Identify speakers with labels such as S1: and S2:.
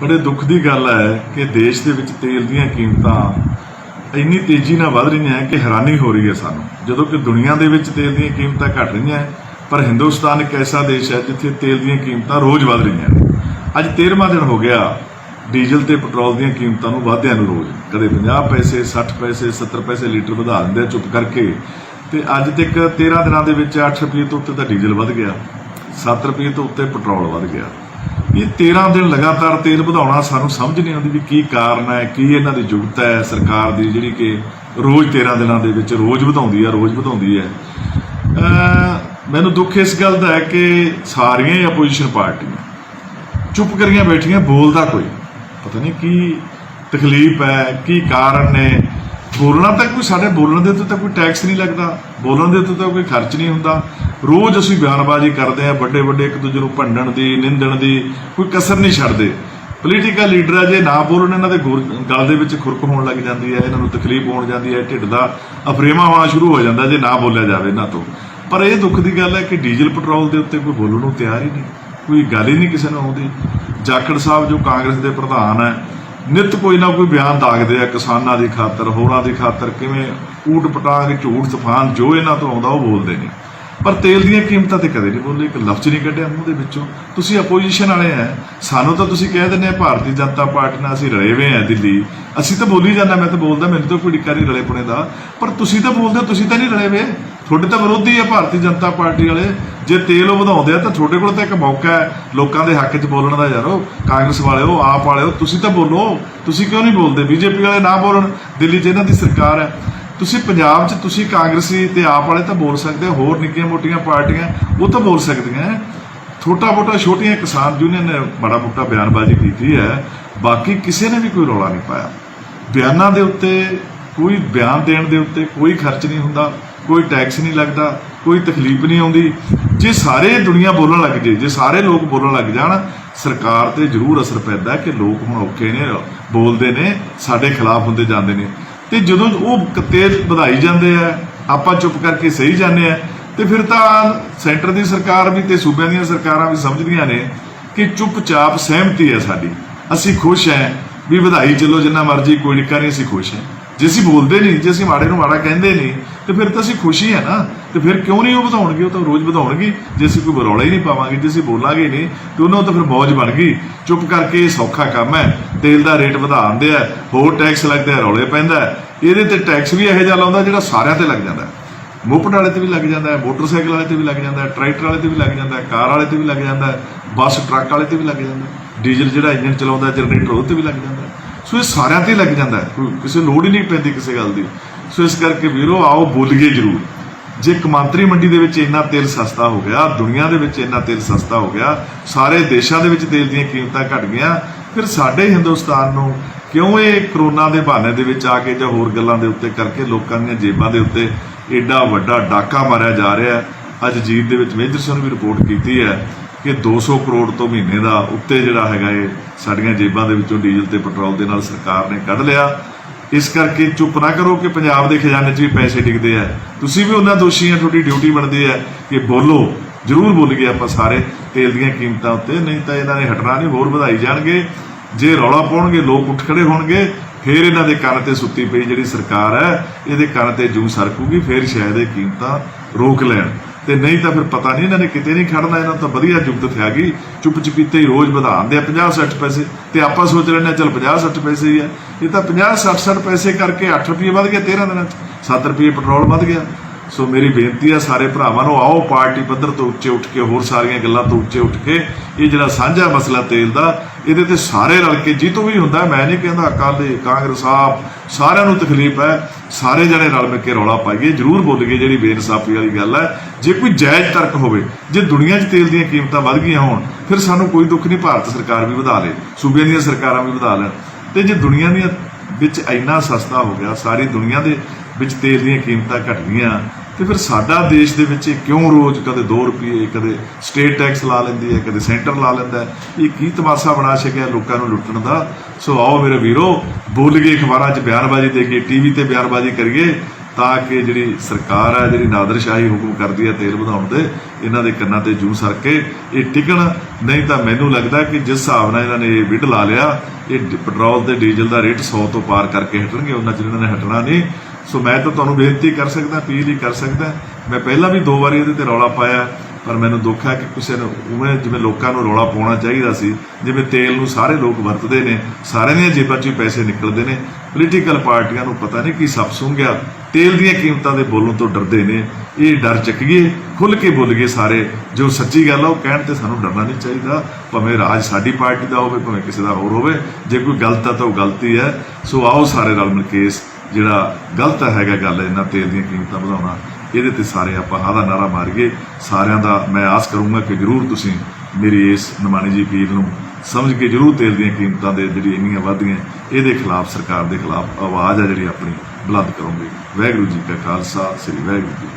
S1: ਬੜੇ ਦੁੱਖ ਦੀ ਗੱਲ ਹੈ ਕਿ ਦੇਸ਼ ਦੇ ਵਿੱਚ ਤੇਲ ਦੀਆਂ ਕੀਮਤਾਂ ਇੰਨੀ ਤੇਜ਼ੀ ਨਾਲ ਵੱਧ ਰਹੀਆਂ ਹੈ ਕਿ ਹੈਰਾਨੀ ਹੋ ਰਹੀ ਹੈ ਸਾਨੂੰ। ਜਦੋਂ ਕਿ ਦੁਨੀਆ ਦੇ ਵਿੱਚ ਤੇਲ ਦੀਆਂ ਕੀਮਤਾਂ ਘਟ ਰਹੀਆਂ ਹੈ, ਪਰ ਹਿੰਦੁਸਤਾਨ ਇੱਕ ਐਸਾ ਦੇਸ਼ ਹੈ ਜਿੱਥੇ ਤੇਲ ਦੀਆਂ ਕੀਮਤਾਂ ਰੋਜ਼ ਵੱਧ ਰਹੀਆਂ ਨੇ। ਅੱਜ 13ਵਾਂ ਦਿਨ ਹੋ ਗਿਆ, ਡੀਜ਼ਲ ਤੇ ਪੈਟਰੋਲ ਦੀਆਂ ਕੀਮਤਾਂ ਨੂੰ ਵਾਧਿਆਂ ਨੂੰ ਰੋਜ਼। ਕਦੇ 50 ਪੈਸੇ 60 ਪੈਸੇ 70 ਪੈਸੇ ਲੀਟਰ ਵਧਾ ਦਿੰਦੇ ਚੁੱਪ ਕਰਕੇ। ਤੇ ਅੱਜ ਤੱਕ 13 ਦਿਨਾਂ ਦੇ ਵਿੱਚ 8 ਰੁਪਏ ਤੋਂ ਉੱਤੇ ਤਾਂ ਡੀਜ਼ਲ ਵਧ ਗਿਆ। 7 ਰੁਪਏ ਤੋਂ ਉੱਤੇ ਪੈਟਰੋਲ ਵਧ ਗਿਆ। ਇਹ 13 ਦਿਨ ਲਗਾਤਾਰ ਤੇਲ ਵਧਾਉਣਾ ਸਾਨੂੰ ਸਮਝ ਨਹੀਂ ਆਉਂਦੀ ਵੀ ਕੀ ਕਾਰਨ ਹੈ, ਕੀ ਇਹਨਾਂ ਦੀ ਜੁਗਤ ਹੈ। ਸਰਕਾਰ ਦੀ ਜਿਹੜੀ ਕਿ ਰੋਜ਼ 13 ਦਿਨਾਂ ਦੇ ਵਿੱਚ ਰੋਜ਼ ਵਧਾਉਂਦੀ ਹੈ, ਰੋਜ਼ ਵਧਾਉਂਦੀ ਹੈ। ਮੈਨੂੰ ਦੁੱਖ ਇਸ ਗੱਲ ਦਾ ਹੈ ਕਿ ਸਾਰੀਆਂ ਹੀ ਆਪੋਜੀਸ਼ਨ ਪਾਰਟੀਆਂ ਚੁੱਪ ਕਰੀਆਂ ਬੈਠੀਆਂ, ਬੋਲਦਾ ਕੋਈ ਪਤਾ ਨਹੀਂ ਕੀ ਤਕਲੀਫ ਹੈ, ਕੀ ਕਾਰਨ ਨੇ। ਬੋਲਣਾ ਤਾਂ ਕੋਈ ਸਾਡੇ ਬੋਲਣ ਦੇ ਉੱਤੇ ਤਾਂ ਕੋਈ ਟੈਕਸ ਨਹੀਂ ਲੱਗਦਾ, ਬੋਲਣ ਦੇ ਉੱਤੇ ਤਾਂ ਕੋਈ ਖਰਚ ਨਹੀਂ ਹੁੰਦਾ। ਰੋਜ਼ ਅਸੀਂ ਬਿਆਨਬਾਜ਼ੀ ਕਰਦੇ ਆ ਵੱਡੇ ਵੱਡੇ ਇੱਕ ਦੂਜੇ ਨੂੰ ਭੰਡਣ ਦੀ, ਨਿੰਦਣ ਦੀ, ਕੋਈ ਕਸਰ ਨਹੀਂ ਛੱਡਦੇ। ਪੋਲੀਟੀਕਲ ਲੀਡਰ ਆ, ਜੇ ਨਾ ਬੋਲਣ, ਇਹਨਾਂ ਦੇ ਗੁਰ- ਗਲ ਦੇ ਵਿੱਚ ਖੁਰਕ ਹੋਣ ਲੱਗ ਜਾਂਦੀ ਹੈ, ਇਹਨਾਂ ਨੂੰ ਤਕਲੀਫ ਹੋਣ ਜਾਂਦੀ ਹੈ, ਢਿੱਡ ਦਾ ਅਫਰੇਮਾ ਹੋਣਾ ਸ਼ੁਰੂ ਹੋ ਜਾਂਦਾ ਜੇ ਨਾ ਬੋਲਿਆ ਜਾਵੇ ਇਹਨਾਂ ਤੋਂ। ਪਰ ਇਹ ਦੁੱਖ ਦੀ ਗੱਲ ਹੈ ਕਿ ਡੀਜ਼ਲ ਪੈਟਰੋਲ ਦੇ ਉੱਤੇ ਕੋਈ ਬੋਲਣ ਨੂੰ ਤਿਆਰ ਹੀ ਨਹੀਂ, ਕੋਈ ਗੱਲ ਹੀ ਨਹੀਂ ਕਿਸੇ ਨੂੰ ਆਉਂਦੀ। ਜਾਖੜ ਸਾਹਿਬ ਜੋ ਕਾਂਗਰਸ ਦੇ ਪ੍ਰਧਾਨ ਹੈ ਨਿਤ ਕੋਈ ਨਾ ਕੋਈ ਬਿਆਨ ਦਾਗਦੇ ਆ ਕਿਸਾਨਾਂ ਦੀ ਖਾਤਰ ਹੋਰਾਂ ਦੀ ਖਾਤਰ ਕਿਵੇਂ ਊਟ ਪਟਾਂਗ ਝੂਠ ਤੂਫਾਨ ਜੋ ਇਹਨਾਂ ਤੋਂ ਆਉਂਦਾ ਉਹ ਬੋਲਦੇ ਨੇ। ਪਰ ਤੇਲ ਦੀਆਂ ਕੀਮਤਾਂ ਤੇ ਕਦੇ ਨਹੀਂ ਬੋਲੇ ਇੱਕ ਲਫ਼ਜ਼ ਨਹੀਂ ਕੱਢਿਆ ਮੂੰਹ ਦੇ ਵਿੱਚੋਂ। ਤੁਸੀਂ ਆਪੋਜੀਸ਼ਨ ਵਾਲੇ ਆ ਸਾਨੂੰ ਤਾਂ ਤੁਸੀਂ ਕਹਿ ਦਿੰਦੇ ਆ ਭਾਰਤੀ ਜਨਤਾ ਪਾਰਟੀ ਨਾਲ ਅਸੀਂ ਰਲੇ ਹੋਏ ਆ ਦਿੱਲੀ। ਅਸੀਂ ਤਾਂ ਬੋਲੀ ਜਾਂਦਾ ਮੈਂ ਤਾਂ ਬੋਲਦਾ ਮੈਨੂੰ ਤਾਂ ਕੋਈ ਡਿੱਕਾ ਨਹੀਂ ਰਲੇ ਪੁਣੇ ਦਾ। ਪਰ ਤੁਸੀਂ ਤਾਂ ਬੋਲਦੇ ਹੋ, ਤੁਸੀਂ ਤਾਂ ਨਹੀਂ ਰਲੇ ਹੋਏ। ਤੁਹਾਡੇ ਤਾਂ ਵਿਰੋਧੀ ਆ ਭਾਰਤੀ ਜਨਤਾ ਪਾਰਟੀ ਵਾਲੇ। ਜੇ ਤੇਲ ਉਹ ਵਧਾਉਂਦੇ ਆ ਤਾਂ ਤੁਹਾਡੇ ਕੋਲ ਤਾਂ ਇੱਕ ਮੌਕਾ ਹੈ ਲੋਕਾਂ ਦੇ ਹੱਕ 'ਚ ਬੋਲਣ ਦਾ ਯਾਰੋ। ਕਾਂਗਰਸ ਵਾਲਿਓ, ਆਪ ਵਾਲਿਓ, ਤੁਸੀਂ ਤਾਂ ਬੋਲੋ। ਤੁਸੀਂ ਕਿਉਂ ਨਹੀਂ ਬੋਲਦੇ? ਬੀਜੇਪੀ ਵਾਲੇ ਨਾ ਬੋਲਣ। ਦਿੱਲੀ 'ਚ ਇਹਨਾਂ ਦੀ ਸਰਕਾਰ ਹੈ। ਤੁਸੀਂ ਪੰਜਾਬ 'ਚ ਤੁਸੀਂ ਕਾਂਗਰਸੀ ਤੇ ਆਪ ਵਾਲੇ ਤਾਂ ਬੋਲ ਸਕਦੇ ਹੋ। ਹੋਰ ਨਿੱਕੀਆਂ ਮੋਟੀਆਂ ਪਾਰਟੀਆਂ, ਉਹ ਤਾਂ ਬੋਲ ਸਕਦੀਆਂ ਛੋਟਾ ਮੋਟਾ ਛੋਟੀਆਂ ਕਿਸਾਨ ਯੂਨੀਅਨ ਨੇ ਬੜਾ ਮੋਟਾ ਬਿਆਨਬਾਜ਼ੀ ਕੀਤੀ ਹੈ। ਬਾਕੀ ਕਿਸੇ ਨੇ ਵੀ ਕੋਈ ਰੌਲਾ ਨਹੀਂ ਪਾਇਆ। ਬਿਆਨਾਂ ਦੇ ਉੱਤੇ, ਕੋਈ ਬਿਆਨ ਦੇਣ ਦੇ ਉੱਤੇ ਕੋਈ ਖਰਚ ਨਹੀਂ ਹੁੰਦਾ, ਕੋਈ ਟੈਕਸ ਨਹੀਂ ਲੱਗਦਾ। ਕੋਈ ਤਕਲੀਫ ਨਹੀਂ ਆਉਂਦੀ। ਜੇ ਸਾਰੇ ਦੁਨੀਆ ਬੋਲਣ ਲੱਗ ਜੇ ਜੇ ਸਾਰੇ ਲੋਕ ਬੋਲਣ ਲੱਗ ਜਾਣ, ਸਰਕਾਰ ਤੇ ਜ਼ਰੂਰ ਅਸਰ ਪੈਂਦਾ ਕਿ ਲੋਕ ਹੁਣ ਔਖੇ ਨੇ, ਬੋਲਦੇ ਨੇ, ਸਾਡੇ ਖਿਲਾਫ ਹੁੰਦੇ ਜਾਂਦੇ ਨੇ। ਤੇ ਜਦੋਂ ਉਹ ਕ- ਵਧਾਈ ਜਾਂਦੇ ਆ, ਆਪਾਂ ਚੁੱਪ ਕਰਕੇ ਸਹੀ ਜਾਂਦੇ ਆ, ਤੇ ਫਿਰ ਤਾਂ ਸੈਂਟਰ ਦੀ ਸਰਕਾਰ ਵੀ ਤੇ ਸੂਬਿਆਂ ਦੀਆਂ ਸਰਕਾਰਾਂ ਵੀ ਸਮਝਦੀਆਂ ਨੇ ਕਿ ਚੁੱਪਚਾਪ ਸਹਿਮਤੀ ਹੈ ਸਾਡੀ। ਅਸੀਂ ਖੁਸ਼ ਹਾਂ ਵੀ ਵਧਾਈ ਚਲੋ ਜਿੰਨਾ ਮਰਜ਼ੀ, ਕੋਈ ਨਿੱਕਾ ਨਹੀਂ, ਅਸੀਂ ਖੁਸ਼ ਹਾਂ। ਜੇ ਅਸੀਂ ਬੋਲਦੇ ਨਹੀਂ, ਜੇ ਅਸੀਂ ਮਾੜੇ ਨੂੰ ਮਾੜਾ ਕਹਿੰਦੇ ਨਹੀਂ, ਤੇ ਫਿਰ ਤਾਂ ਅਸੀਂ ਖੁਸ਼ੀ ਹੈ ਨਾ। ਤੇ ਫਿਰ ਕਿਉਂ ਨਹੀਂ ਉਹ ਵਧਾਉਣਗੇ? ਉਹ ਤਾਂ ਰੋਜ਼ ਵਧਾਉਣਗੇ। ਜੇ ਅਸੀਂ ਕੋਈ ਬਰੌਲਾ ਹੀ ਨਹੀਂ ਪਾਵਾਂਗੇ, ਜੇ ਅਸੀਂ ਬੋਲਾਂਗੇ ਨਹੀਂ, ਤੇ ਉਹਨਾਂ ਨੂੰ ਤਾਂ ਫਿਰ ਮੌਜ ਬਣ ਗਈ। ਚੁੱਪ ਕਰਕੇ ਇਹ ਸੌਖਾ ਕੰਮ ਹੈ। ਤੇਲ ਦਾ ਰੇਟ ਵਧਾ ਦਿੰਦੇ ਆ ਹੋਰ ਟੈਕਸ ਲੱਗਦੇ ਆ, ਰੌਲੇ ਪੈਂਦਾ ਇਹਦੇ ਤੇ ਟੈਕਸ ਵੀ ਇਹੋ ਜਿਹਾ ਲਾਉਂਦਾ ਜਿਹੜਾ ਸਾਰਿਆਂ ਤੇ ਲੱਗ ਜਾਂਦਾ ਹੈ। ਮੋਪੜ ਵਾਲੇ ਤੇ ਵੀ ਲੱਗ ਜਾਂਦਾ ਹੈ, ਮੋਟਰਸਾਈਕਲ ਵਾਲੇ ਤੇ ਵੀ ਲੱਗ ਜਾਂਦਾ ਹੈ, ਟਰੈਕਟਰ ਵਾਲੇ ਤੇ ਵੀ ਲੱਗ ਜਾਂਦਾ ਹੈ, ਕਾਰ ਵਾਲੇ ਤੇ ਵੀ ਲੱਗ ਜਾਂਦਾ ਹੈ, ਬੱਸ, ਟਰੱਕ ਵਾਲੇ ਤੇ ਵੀ ਲੱਗ ਜਾਂਦਾ ਡੀਜ਼ਲ ਜਿਹੜਾ ਇੰਜਨ ਚਲਾਉਂਦਾ, ਜਨਰੇਟਰ ਉਹ ਤੇ ਵੀ ਲੱਗ ਜਾਂਦਾ ਸੋ ਇਹ ਸਾਰਿਆਂ ਤੇ ਲੱਗ ਜਾਂਦਾ ਕੋਈ ਕਿਸੇ ਲੋੜ ਹੀ ਨਹੀਂ ਪੈਂਦੀ ਕਿਸੇ ਗੱਲ ਦੀ। ਸੋ ਇਸ ਕਰਕੇ ਵੀਰੋ, ਆਓ ਬੋਲੀਏ ਜ਼ਰੂਰ। ਜੇ ਕਮਾਂਤਰੀ ਮੰਡੀ ਦੇ ਵਿੱਚ ਇੰਨਾ ਤੇਲ ਸਸਤਾ ਹੋ ਗਿਆ, ਦੁਨੀਆ ਦੇ ਵਿੱਚ ਇੰਨਾ ਤੇਲ ਸਸਤਾ ਹੋ ਗਿਆ, ਸਾਰੇ ਦੇਸ਼ਾਂ ਦੇ ਵਿੱਚ ਤੇਲ ਦੀਆਂ ਕੀਮਤਾਂ ਘਟ ਗਈਆਂ, ਫਿਰ ਸਾਡੇ ਹਿੰਦੁਸਤਾਨ ਨੂੰ ਕਿਉਂ ਇਹ ਕਰੋਨਾ ਦੇ ਬਹਾਨੇ ਦੇ ਵਿੱਚ ਆ ਕੇ ਜਾਂ ਹੋਰ ਗੱਲਾਂ ਦੇ ਉੱਤੇ ਕਰਕੇ ਲੋਕਾਂ ਦੀਆਂ ਜੇਬਾਂ ਦੇ ਉੱਤੇ ਏਡਾ ਵੱਡਾ ਡਾਕਾ ਮਾਰਿਆ ਜਾ ਰਿਹਾ ਅੱਜ ਜੀਤ ਦੇ ਵਿੱਚ ਮੇਜਰ ਸਿੰਘ ਨੇ ਵੀ ਰਿਪੋਰਟ ਕੀਤੀ ਹੈ ਕਿ 200 ਕਰੋੜ ਤੋਂ ਮਹੀਨੇ ਦਾ ਉੱਤੇ ਜਿਹੜਾ ਹੈਗਾ ਇਹ ਸਾਡੀਆਂ ਜੇਬਾਂ ਦੇ ਵਿੱਚੋਂ ਡੀਜ਼ਲ ਤੇ ਪੈਟਰੋਲ ਦੇ ਨਾਲ ਸਰਕਾਰ ਨੇ ਕੱਢ ਲਿਆ। ਇਸ ਕਰਕੇ ਚੁੱਪ ਨਾ ਕਰੋ ਕਿ ਪੰਜਾਬ ਦੇ ਖਜ਼ਾਨੇ 'ਚ ਵੀ ਪੈਸੇ ਡਿੱਗਦੇ ਆ। ਤੁਸੀਂ ਵੀ ਉਹਨਾਂ ਦੋਸ਼ੀ ਆ, ਤੁਹਾਡੀ ਡਿਊਟੀ ਬਣਦੀ ਹੈ ਕਿ ਬੋਲੋ, ਜ਼ਰੂਰ ਬੋਲੀਏ ਆਪਾਂ ਸਾਰੇ। ਤੇਲ ਦੀਆਂ ਕੀਮਤਾਂ ਉੱਤੇ ਨਹੀਂ ਤਾਂ ਇਹਨਾਂ ਨੇ ਹਟਣਾ ਨਹੀਂ, ਹੋਰ ਵਧਾਈ ਜਾਣਗੇ। ਜੇ ਰੌਲਾ ਪਾਉਣਗੇ, ਲੋਕ ਉੱਠ ਖੜੇ ਹੋਣਗੇ, ਫਿਰ ਇਹਨਾਂ ਦੇ ਕੰਨ ਤੇ ਸੁੱਤੀ ਪਈ ਜਿਹੜੀ ਸਰਕਾਰ ਹੈ, ਇਹਦੇ ਕੰਨ ਤੇ ਜੂ ਸਰਕੂਗੀ, ਫਿਰ ਸ਼ਾਇਦ ਇਹ ਕੀਮਤਾਂ ਰੋਕ ਲੈਣ। ਤੇ ਨਹੀਂ ਤਾਂ ਫਿਰ ਪਤਾ ਨਹੀਂ ਇਹਨਾਂ ਨੇ ਕਿਤੇ ਨਹੀਂ ਖੜਨਾ, ਇਹਨਾਂ ਨੂੰ ਤਾਂ ਵਧੀਆ ਜੁਗਤ ਆ ਗਈ ਚੁੱਪ ਚਪੀਤੇ ਹੀ ਰੋਜ਼ ਵਧਾਉਂਦੇ ਆ 50 60 ਪੈਸੇ। ਤੇ ਆਪਾਂ ਸੋਚ ਰਹੇ ਨੇ ਚਲ 50 60 ਪੈਸੇ ਹੀ ਆ। ਇਹ ਤਾਂ 50 60 60 ਪੈਸੇ ਕਰਕੇ 8 ਰੁਪਏ ਵੱਧ ਗਿਆ 13 ਦਿਨਾਂ ਚ। 7 ਰੁਪਏ ਪੈਟਰੋਲ ਵੱਧ ਗਿਆ। ਸੋ ਮੇਰੀ ਬੇਨਤੀ ਆ ਸਾਰੇ ਭਰਾਵਾਂ ਨੂੰ, ਆਓ ਪਾਰਟੀ ਪੱਧਰ ਤੋਂ ਉੱਚੇ ਉੱਠ ਕੇ ਹੋਰ ਸਾਰੀਆਂ ਗੱਲਾਂ ਤੋਂ ਉੱਚੇ ਉੱਠ ਕੇ ਇਹ ਜਿਹੜਾ ਸਾਂਝਾ ਮਸਲਾ ਤੇਲ ਦਾ, ਇਹਦੇ ਤੇ ਸਾਰੇ ਰਲ ਕੇ ਜਿੱਤੋਂ ਵੀ ਹੁੰਦਾ, ਮੈਂ ਨਹੀਂ ਕਹਿੰਦਾ ਅਕਾਲੀ ਕਾਂਗਰਸ ਆਪ ਸਾਰਿਆਂ ਨੂੰ ਤਕਲੀਫ ਹੈ, ਸਾਰੇ ਜਣੇ ਰਲ ਮਿਲ ਕੇ ਰੌਲਾ ਪਾਈਏ, ਜਰੂਰ ਬੋਲੀਏ ਜਿਹੜੀ ਬੇਇਨਸਾਫੀ ਵਾਲੀ ਗੱਲ ਹੈ। ਜੇ ਕੋਈ ਜਾਇਜ਼ ਤਰਕ ਹੋਵੇ, ਜੇ ਦੁਨੀਆ 'ਚ ਤੇਲ ਦੀਆਂ ਕੀਮਤਾਂ ਵੱਧ ਗਈਆਂ ਹੋਣ, ਫਿਰ ਸਾਨੂੰ ਕੋਈ ਦੁੱਖ ਨਹੀਂ, ਭਾਰਤ ਸਰਕਾਰ ਵੀ ਵਧਾ ਲੇ ਸੂਬਿਆਂ ਦੀਆਂ ਸਰਕਾਰਾਂ ਵੀ ਵਧਾ ਲੈਣ। ਤੇ ਜੇ ਦੁਨੀਆ ਦੀਆਂ ਵਿੱਚ ਇੰਨਾ ਸਸਤਾ ਹੋ ਗਿਆ, ਸਾਰੀ ਦੁਨੀਆ ਦੇ ਵਿੱਚ ਤੇਲ ਦੀਆਂ ਕੀਮਤਾਂ ਘਟ ਗਈਆਂ ਤੇ ਫਿਰ ਸਾਡਾ ਦੇਸ਼ ਦੇ ਵਿੱਚ ਇਹ ਕਿਉਂ ਰੋਜ਼ ਕਦੇ 2 ਰੁਪਏ, ਕਦੇ ਸਟੇਟ ਟੈਕਸ ਲਾ ਲੈਂਦੀ ਹੈ, ਕਦੇ ਸੈਂਟਰ ਲਾ ਲੈਂਦਾ ਇਹ ਕੀ ਤਮਾਸ਼ਾ ਬਣਾ ਛਕਿਆ ਲੋਕਾਂ ਨੂੰ ਲੁੱਟਣ ਦਾ? ਸੋ ਆਓ ਮੇਰੇ ਵੀਰੋ, ਬੋਲ ਗਏ ਅਖਬਾਰਾਂ 'ਚ ਬਿਆਨਬਾਜ਼ੀ ਦੇ ਕੇ ਟੀਵੀ ਤੇ ਬਿਆਨਬਾਜ਼ੀ ਕਰੀਏ, ਤਾਂ ਕਿ ਜਿਹੜੀ ਸਰਕਾਰ ਹੈ, ਜਿਹੜੀ ਨਾਦਰਸ਼ਾਹੀ ਹੁਕਮ ਕਰਦੀ ਹੈ ਤੇਲ ਵਧਾਉਣ ਦੇ, ਇਹਨਾਂ ਦੇ ਕੰਨਾਂ ਤੇ ਜੂ ਸਰ ਕੇ ਇਹ ਟਿਕਣ। ਨਹੀਂ ਤਾਂ ਮੈਨੂੰ ਲੱਗਦਾ ਕਿ ਜਿਸ ਹਿਸਾਬ ਨਾਲ ਇਹਨਾਂ ਨੇ ਇਹ ਵਿਡ ਲਾ ਲਿਆ, ਇਹ ਪੈਟਰੋਲ ਤੇ ਡੀਜ਼ਲ ਦਾ ਰੇਟ 100 ਤੋਂ ਪਾਰ ਕਰਕੇ ਹਟਣਗੇ, ਉਹਨਾਂ ਚਿਰ ਇਹਨਾਂ ਨੇ ਹਟਣਾ ਨਹੀਂ। ਸੋ ਮੈਂ ਤਾਂ ਤੁਹਾਨੂੰ ਬੇਨਤੀ ਕਰ ਸਕਦਾ, ਅਪੀਲ ਹੀ ਕਰ ਸਕਦਾ। ਮੈਂ ਪਹਿਲਾਂ ਵੀ ਦੋ ਵਾਰੀ ਇਹਦੇ ਤੇ ਰੌਲਾ ਪਾਇਆ, ਪਰ ਮੈਨੂੰ ਦੁੱਖ ਹੈ ਕਿ ਕਿਸੇ ਨੂੰ ਉਵੇਂ ਜਿਵੇਂ ਲੋਕਾਂ ਨੂੰ ਰੌਲਾ ਪਾਉਣਾ ਚਾਹੀਦਾ ਸੀ, ਜਿਵੇਂ ਤੇਲ ਨੂੰ ਸਾਰੇ ਲੋਕ ਵਰਤਦੇ ਨੇ, ਸਾਰਿਆਂ ਦੀਆਂ ਜੇਬਾਂ 'ਚੋਂ ਹੀ ਪੈਸੇ ਨਿਕਲਦੇ ਨੇ। ਪੋਲੀਟੀਕਲ ਪਾਰਟੀਆਂ ਨੂੰ ਪਤਾ ਨਹੀਂ ਕੀ ਸੱਪ ਸੁੰਘਿਆ ਤੇਲ ਦੀਆਂ ਕੀਮਤਾਂ ਦੇ ਬੋਲਣ ਤੋਂ ਡਰਦੇ ਨੇ। ਇਹ ਡਰ ਚੱਕੀਏ ਖੁੱਲ ਕੇ ਬੋਲ ਗਏ ਸਾਰੇ। ਜੋ ਸੱਚੀ ਗੱਲ ਆ, ਉਹ ਕਹਿਣ ਤੇ ਸਾਨੂੰ ਡਰਨਾ ਨਹੀਂ ਚਾਹੀਦਾ। ਭਾਵੇਂ ਰਾਜ ਸਾਡੀ ਪਾਰਟੀ ਦਾ ਹੋਵੇ, ਭਾਵੇਂ ਕਿਸੇ ਦਾ ਹੋਰ ਹੋਵੇ। ਜੇ ਕੋਈ ਗਲਤ ਹੈ ਤਾਂ ਉਹ ਗਲਤੀ ਹੈ। ਸੋ ਆਓ ਸਾਰੇ ਰਲ ਮਿਲ ਕੇ ਇਸ ਜਿਹੜਾ ਗਲਤ ਹੈਗਾ ਗੱਲ ਇਹਨਾਂ ਤੇਲ ਦੀਆਂ ਕੀਮਤਾਂ ਵਧਾਉਣਾ, ਇਹਦੇ ਤੇ ਸਾਰੇ ਆਪਾਂ ਹਾਂ ਦਾ ਨਾਰਾ ਮਾਰੀਏ। ਸਾਰਿਆਂ ਦਾ ਮੈਂ ਆਸ ਕਰੂੰਗਾ ਕਿ ਜਰੂਰ ਤੁਸੀਂ ਮੇਰੀ ਇਸ ਨਿਮਾਣੀ ਜੀ ਅਪੀਲ ਨੂੰ ਸਮਝ ਕੇ ਜਰੂਰ ਤੇਲ ਦੀਆਂ ਕੀਮਤਾਂ ਦੇ ਜਿਹੜੀ ਇੰਨੀਆਂ ਵਧਦੀਆਂ, ਇਹਦੇ ਖਿਲਾਫ ਸਰਕਾਰ ਦੇ ਖਿਲਾਫ ਆਵਾਜ਼ ਆ ਜਿਹੜੀ ਆਪਣੀ ਬੁਲੰਦ ਕਰੋਗੇ। ਵਾਹਿਗੁਰੂ ਜੀ ਕਾ ਖਾਲਸਾ, ਸ੍ਰੀ ਵਾਹਿਗੁਰੂ ਜੀ